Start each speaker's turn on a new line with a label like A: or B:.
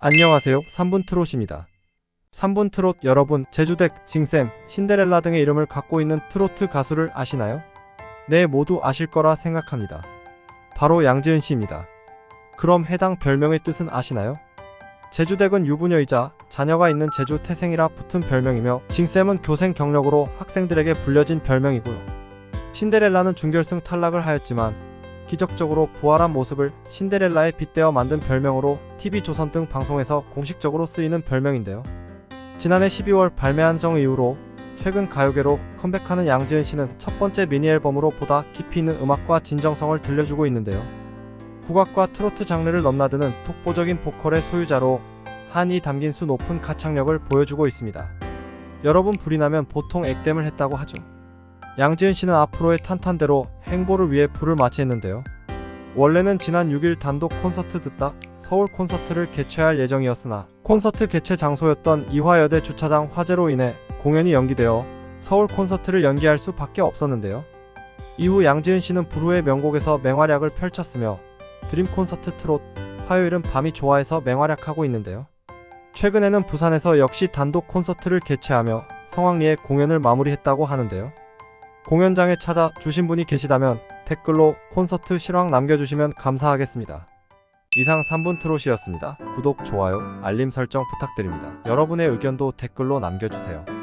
A: 안녕하세요. 3분 트롯입니다. 3분 트롯 여러분, 제주댁, 징쌤, 신데렐라 등의 이름을 갖고 있는 트로트 가수를 아시나요? 네, 모두 아실 거라 생각합니다. 바로 양지은 씨입니다. 그럼 해당 별명의 뜻은 아시나요? 제주댁은 유부녀이자 자녀가 있는 제주 태생이라 붙은 별명이며 징쌤은 교생 경력으로 학생들에게 불려진 별명이고요. 신데렐라는 준결승 탈락을 하였지만 기적적으로 부활한 모습을 신데렐라에 빗대어 만든 별명으로 TV조선 등 방송에서 공식적으로 쓰이는 별명인데요. 지난해 12월 발매한 정 이후로 최근 가요계로 컴백하는 양지은 씨는 첫 번째 미니 앨범으로 보다 깊이 있는 음악과 진정성을 들려주고 있는데요. 국악과 트로트 장르를 넘나드는 독보적인 보컬의 소유자로 한이 담긴 수 높은 가창력을 보여주고 있습니다. 여러분 불이 나면 보통 액땜을 했다고 하죠. 양지은 씨는 앞으로의 탄탄대로 행보를 위해 불을 마치했는데요. 원래는 지난 6일 단독 콘서트 듣다 서울 콘서트를 개최할 예정이었으나 콘서트 개최 장소였던 이화여대 주차장 화재로 인해 공연이 연기되어 서울 콘서트를 연기할 수밖에 없었는데요. 이후 양지은 씨는 불후의 명곡에서 맹활약을 펼쳤으며 드림 콘서트 트롯 화요일은 밤이 좋아해서 맹활약하고 있는데요. 최근에는 부산에서 역시 단독 콘서트를 개최하며 성황리에 공연을 마무리했다고 하는데요. 공연장에 찾아 주신 분이 계시다면 댓글로 콘서트 실황 남겨주시면 감사하겠습니다. 이상 3분 트롯이었습니다. 구독, 좋아요, 알림 설정 부탁드립니다. 여러분의 의견도 댓글로 남겨주세요.